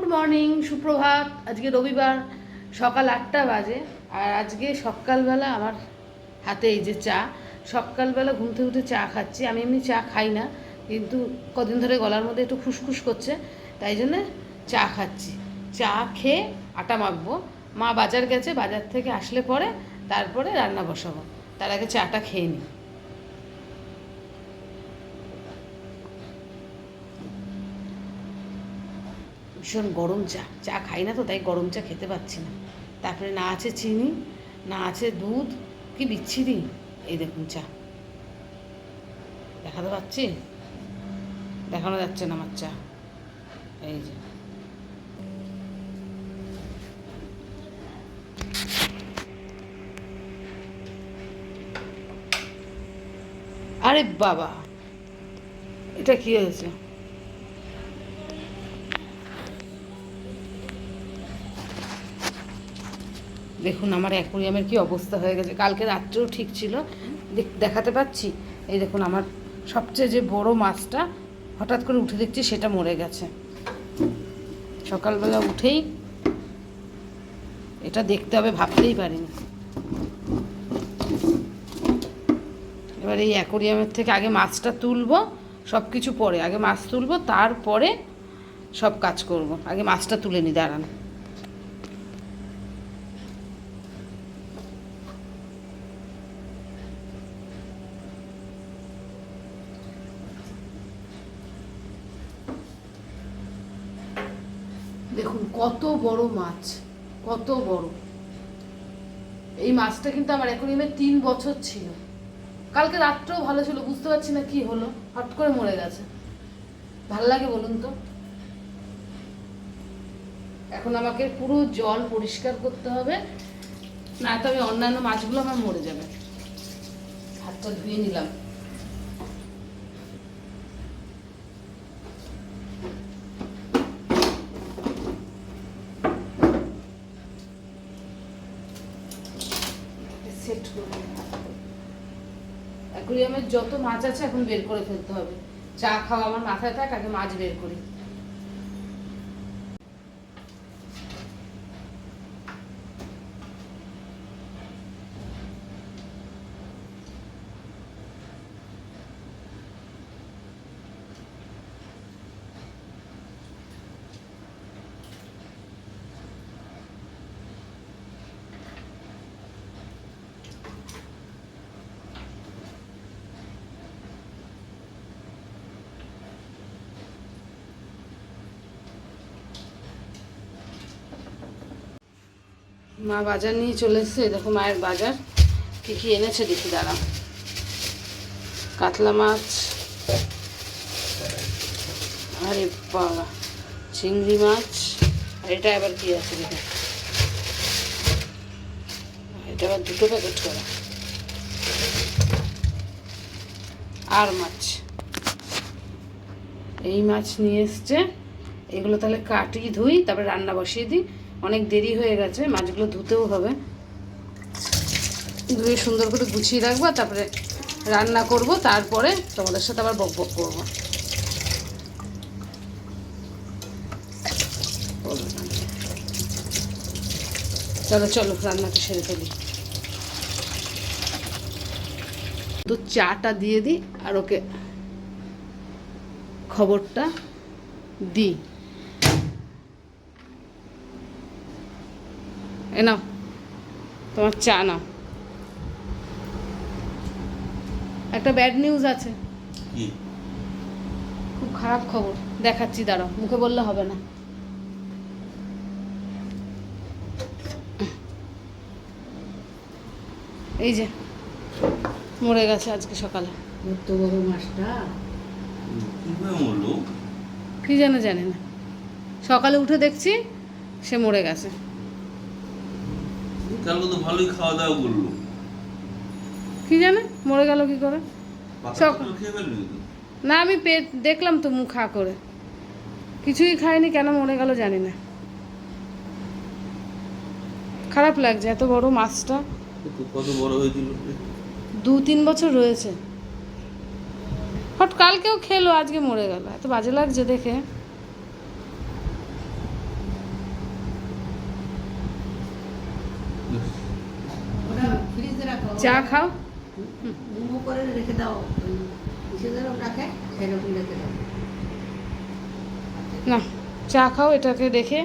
Good morning সুপ্রভাত। আজকে রবিবার, সকাল আটটা বাজে। আর আজকে সকালবেলা আমার হাতে এই যে চা, সকালবেলা ঘুম থেকে উঠে চা খাচ্ছি। আমি এমনি চা খাই না, কিন্তু কদিন ধরে গলার মধ্যে একটু খুসখুস করছে, তাই জন্য চা খাচ্ছি। চা খেয়ে আটা মাখবো। মা বাজার গেছে, বাজার থেকে আসলে পরে তারপরে রান্না বসাবো। তার আগে চাটা খেয়ে নিই। ভীষণ গরম চা। চা খাই না তো, তাই গরম চা খেতে পাচ্ছি না। তারপরে না আছে চিনি, না আছে দুধ, কি বিচ্ছিরি। এই দেখুন চা। দেখাতে পাচ্ছি? দেখানো যাচ্ছে না আমার চা। এই যে। আরে বাবা! এটা কি হয়েছে? দেখুন আমার অ্যাকোরিয়ামের কি অবস্থা হয়ে গেছে। কালকে রাত্রেও ঠিক ছিল। দেখাতে পাচ্ছি। এই দেখুন আমার সবচেয়ে যে বড় মাছটা, হঠাৎ করে উঠে দেখছি সেটা মরে গেছে। সকালবেলা উঠেই এটা দেখতে হবে, ভাবতেই পারিনি। এবার এই অ্যাকোরিয়ামের থেকে আগে মাছটা তুলবো সব কিছু পরে, আগে মাছ তুলবো, তারপরে সব কাজ করব। আগে মাছটা তুলে নি, দাঁড়ান। দেখুন, কত বড় মাছ, কত বড়। এই মাছটা কিন্তু আমার অ্যাকোরিয়ামে তিন বছর ছিল। কালকে রাত্রেও ভালো ছিল, বুঝতে পারছি না কি হলো, হট করে মরে গেছে। ভালো লাগে বলুন তো? এখন আমাকে পুরো জল পরিষ্কার করতে হবে, না তো আমি অন্যান্য মাছগুলো আমার মরে যাবে। হাতটা ধুয়ে নিলাম সেট করে অ্যাকুরিয়ামের যত মাছ আছে এখন বের করে ফেলতে হবে। চা খাওয়া আমার মাথায় থাক, আগে মাছ বের করি। মা বাজার নিয়ে চলে এসছে। দেখো মায়ের বাজার। কী কী এনেছে দেখি, দাঁড়াও। কাতলা মাছ। আরে বাবা, চিংড়ি মাছ। আর এটা আবার কি আছে দেখো? এটা আবার দুটো প্যাকেট করা। আর মাছ। এই মাছ নিয়ে এসছে এগুলো তাহলে কাটি, ধুই, তারপরে রান্না বসিয়ে দিই। অনেক দেরি হয়ে গেছে, মাছগুলো ধুতেও হবে। ধুয়ে সুন্দর করে গুছিয়ে রাখব, তারপরে রান্না করব, তারপরে তোমাদের সাথে আবার বক বক করব। চলো চলো, রান্নাটা সেরে ফেলি। তো চাটা দিয়ে দিই আর ওকে খবরটা দিই। এ নাও তোমার চা নাও। একটা ব্যাড নিউজ আছে। খুব খারাপ খবর। দেখাচ্ছি দাঁড়াও মুখে বললে হবে না। এই যে মরে গেছে আজকে সকালে। এত বড় মাছটা কি যেন জানি না। সকালে উঠে দেখছি সে মরে গেছে। কালকে তো ভালোই খাওয়া দাওয়া করল। কি জানে? মরে গেল কি করে? না আমি পেট দেখলাম তো মুখ খা করে। কিছুই খাইনি কেন মরে গেল জানি না। খারাপ লাগছে এত বড় মাছটা। কত বড় হয়েছিল। দু তিন বছর রয়েছে। হট কালকেও খেলো আজকে মরে গেল। এত বাজে লাগছে দেখে। চা খাও। গুঁড়ো করে রেখে দাও। যেরকম রাখে সেরকম রেখে দাও। না চা খাও এটাকে দেখে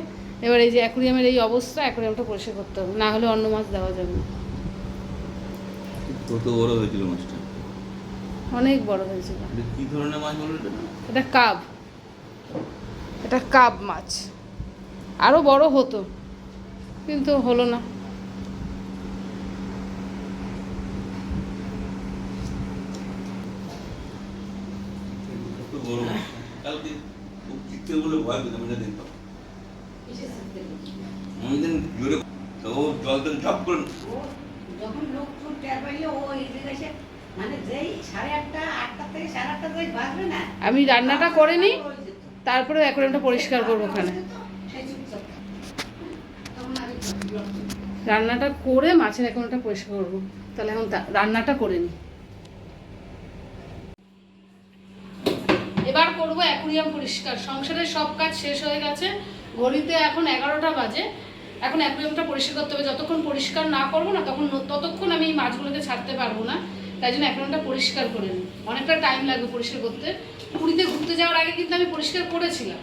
এবার এই যে অ্যাকুরিয়ামের এই অবস্থা অ্যাকুরিয়ামটা পরিষ্কার করতে হবে। না হলে অন্য মাছ দেওয়া যাবে না। কত বড় হয়েছিল মাছটা। অনেক বড় হয়েছিল। কি ধরনের মাছ বলো এটা? এটা কাব। এটা কাব মাছ। আরও বড় হতো কিন্তু হলো না কত বড় মাছ। কালকে খুব চিকতে বলে ভয় পেতাম এটা দেখতাম আমি জোরে ও জল তেল ঝপ করে যখন লোক ফুল টের পাইলে ও এদিকে এসে মানে যেই সাড়ে আটটা আটটা থেকে সাড়ে আটটা থেকে বাজবে না আমি রান্নাটা করে নিই তারপরে অ্যাকুরিয়ামটা পরিষ্কার করব ওখানে। রান্নাটা করে মাছের অ্যাকুরিয়ামটা পরিষ্কার করব। তাহলে এখন রান্নাটা করে নিই এবার করব, অ্যাকুরিয়াম পরিষ্কার। সংসারের সব কাজ শেষ হয়ে গেছে, ঘড়িতে এখন এগারোটা বাজে। এখন অ্যাকুরিয়ামটা পরিষ্কার করতে হবে। যতক্ষণ পরিষ্কার না করব না, তখন ততক্ষণ আমি এই মাছগুলোকে ছাড়তে পারব না। তাই জন্য অ্যাকুরিয়ামটা পরিষ্কার করে নিই। অনেকটা টাইম লাগবে পরিষ্কার করতে। পুরীতে ঘুরতে যাওয়ার আগে কিন্তু আমি পরিষ্কার করেছিলাম।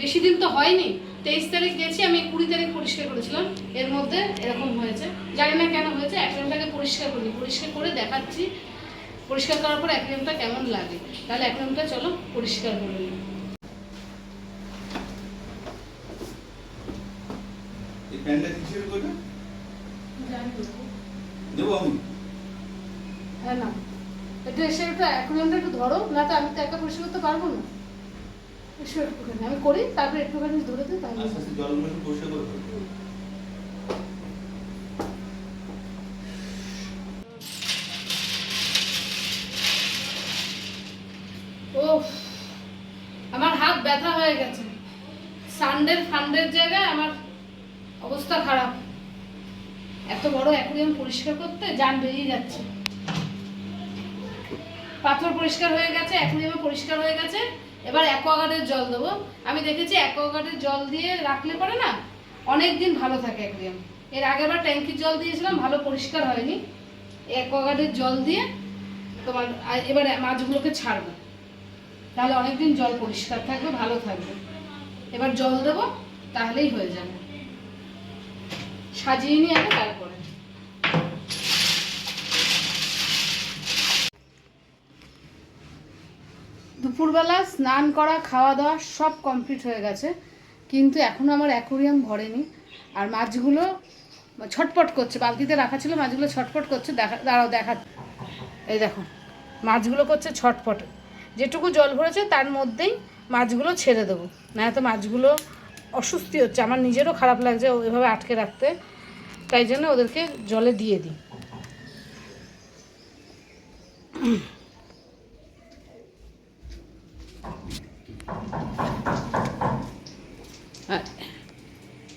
বেশি দিন তো হয়নি। তেইশ তারিখ গেছি, আমি কুড়ি তারিখ পরিষ্কার করেছিলাম। এর মধ্যে এরকম হয়েছে। জানি না কেন হয়েছে, অ্যাকুরিয়ামটাকে পরিষ্কার করি পরিষ্কার করে দেখাচ্ছি। পরিষ্কার করার পর অ্যাকুরিয়ামটা কেমন লাগে? তাহলে অ্যাকুরিয়ামটা চলো পরিষ্কার করে নিই। প্যান্টটা কিসের করে দেবো আমি। হ্যাঁ না। একটু এসে ধরো না তো আমি তো একা পরিষ্কার করতে পারব না। এসো একটুখানি। আমি করি তারপরে একটুখানি ধরে দিই তাহলে আস্তে আস্তে জলগুলো পরিষ্কার করে ফেলো। ও আমার হাত ব্যথা হয়ে গেছে। সানডের ফান্ডের জায়গায় আমার অবস্থা খারাপ। এত বড় অ্যাকুরিয়াম পরিষ্কার করতে যান বেরিয়ে যাচ্ছে। পাথর পরিষ্কার হয়ে গেছে অ্যাকুরিয়ামে পরিষ্কার হয়ে গেছে। এবার অ্যাকোয়াগার্ডের জল দেবো। আমি দেখেছি অ্যাকোয়াগার্ডের জল দিয়ে রাখলে পরে না অনেক দিন ভালো থাকে অ্যাকুরিয়াম এর আগে আগেরবার ট্যাঙ্কির জল দিয়েছিলাম, ভালো পরিষ্কার হয়নি। অ্যাকোয়াগার্ডের জল দিয়ে তোমার এবার মাছগুলোকে ছাড়বো। তাহলে অনেকদিন জল পরিষ্কার থাকবে, ভালো থাকবে। এবার জল দেবো, তাহলেই হয়ে যাবে। সাজিয়ে নিয়ে আগে তারপরে। দুপুরবেলা স্নান করা, খাওয়া দাওয়া সব কমপ্লিট হয়ে গেছে, কিন্তু এখনও আমার অ্যাকোরিয়াম ভরেনি। আর মাছগুলো ছটপট করছে, বালতিতে রাখা ছিল, মাছগুলো ছটপট করছে, দেখা দাঁড়াও, দেখা এই দেখো, মাছগুলো করছে ছটপট। যেটুকু জল ভরেছে, তার মধ্যেই মাছগুলো ছেড়ে দেবো। না তো মাছগুলো অসুস্থি হচ্ছে। আমার নিজেরও খারাপ লাগছে এভাবে আটকে রাখতে। তাই জন্য ওদেরকে জলে দিয়ে দিই।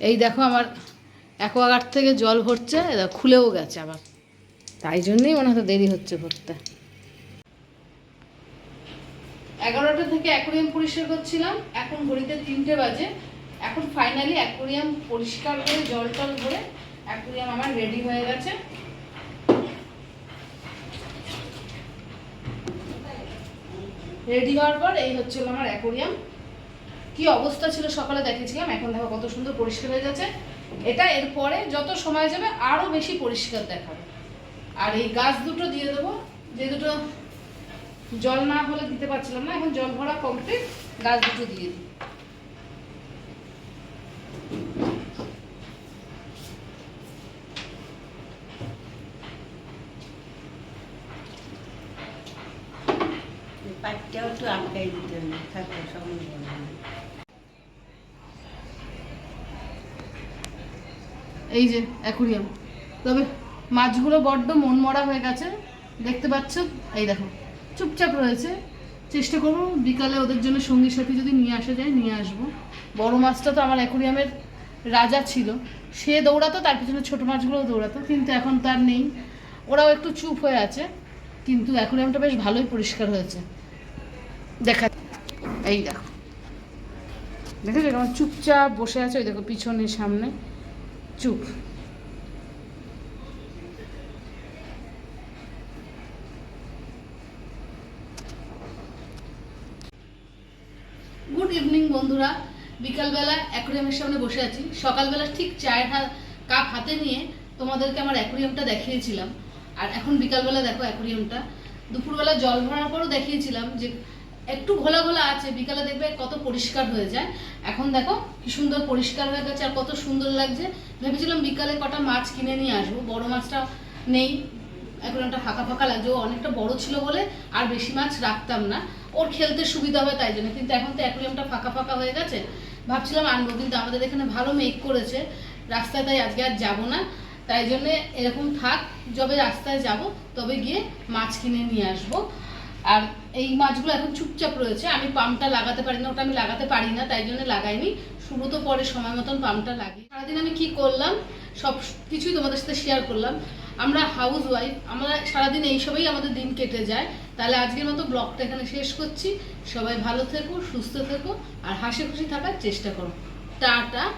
এই দেখো আমার অ্যাকোয়াগার্ড থেকে জল ভরছে খুলেও গেছে আবার। তাই জন্যই মনে হতো দেরি হচ্ছে ভরতে এগারোটা থেকে অ্যাকোরিয়াম পরিষ্কার করছিলাম, এখন ঘড়িতে তিনটে বাজে। এখন ফাইনালি অ্যাকোরিয়াম পরিষ্কার করে, জল টল ভরে অ্যাকোরিয়াম আমার রেডি হয়ে গেছে। রেডি হওয়ার পর এই হচ্ছিল আমার অ্যাকোরিয়াম। কি অবস্থা ছিল সকালে দেখেছিলাম এখন দেখো কত সুন্দর পরিষ্কার হয়ে যাচ্ছে। এটা এরপরে যত সময় যাবে আরও বেশি পরিষ্কার দেখাবে। আর এই গাছ দুটো দিয়ে দেবো, যে দুটো জল না হলে দিতে পারছিলাম না এখন জল ভরা কমপ্লিট গাছ দুটো দিয়ে দিই। একটু আটকাই দিতে হবে এই যে অ্যাকুরিয়াম তবে মাছগুলো বড্ড মন মরা হয়ে গেছে দেখতে পাচ্ছ? এই দেখো। চুপচাপ রয়েছে। চেষ্টা করব বিকালে ওদের জন্য সঙ্গী সাথী যদি নিয়ে আসা যায়, নিয়ে আসব। বড় মাছটা তো আমার অ্যাকুরিয়ামের রাজা ছিল। সে দৌড়াতো, তার পিছনে ছোটো মাছগুলোও দৌড়াতো, কিন্তু এখন তার নেই। ওরাও একটু চুপ হয়ে আছে, কিন্তু অ্যাকুরিয়ামটা বেশ ভালোই পরিষ্কার হয়েছে। দেখা এই দেখো। দেখেছ? চুপচাপ বসে আছে, ওই দেখো পিছনে সামনে। চুপ। বন্ধুরা। বিকালবেলা অ্যাকোরিয়ামের সামনে বসে আছি। সকালবেলা ঠিক চায়ের কাপ হাতে নিয়ে তোমাদেরকে আমার অ্যাকোরিয়ামটা দেখিয়েছিলাম। আর এখন বিকালবেলা দেখো অ্যাকোরিয়ামটা দুপুরবেলা জল ভরার পরও দেখিয়েছিলাম যে একটু ঘোলা ঘোলা আছে, বিকালে দেখবে কত পরিষ্কার হয়ে যায়। এখন দেখো কি সুন্দর পরিষ্কার হয়ে গেছে আর কত সুন্দর লাগছে। ভেবেছিলাম বিকালে কটা মাছ কিনে নিয়ে আসব, বড় মাছটা নেই। অ্যাকোরিয়ামটা ফাঁকা ফাঁকা লাগছে ও অনেকটা বড় ছিল বলে আর বেশি মাছ রাখতাম না। ওর খেলতে সুবিধা হবে তাই জন্য। কিন্তু এখন তো অ্যাকোরিয়ামটা ফাঁকা ফাঁকা হয়ে গেছে। ভাবছিলাম আনব, কিন্তু আমাদের এখানে ভালো মেঘ করেছে। রাস্তায় তাই আজকে আর যাব না। তাই জন্য এরকম থাক, যবে রাস্তায় যাব, তবে গিয়ে মাছ কিনে নিয়ে আসব। আর এই মাছগুলো এখন চুপচাপ রয়েছে। আমি পাম্পটা লাগাতে পারি না, ওটা আমি লাগাতে পারি না, তাই জন্য লাগাইনি। শুরু তো পরে সময় মতন পাম্পটা লাগিয়ে। সারাদিন আমি কি করলাম? সব কিছুই তোমাদের সাথে শেয়ার করলাম। আমরা হাউস ওয়াইফ আমরা সারাদিন এইসবেই আমাদের দিন কেটে যায়। তাহলে আজকের মতো ব্লগটা এখানে শেষ করছি। সবাই ভালো থেকো, সুস্থ থেকো, আর হাসি খুশি থাকার চেষ্টা করো। টাটা।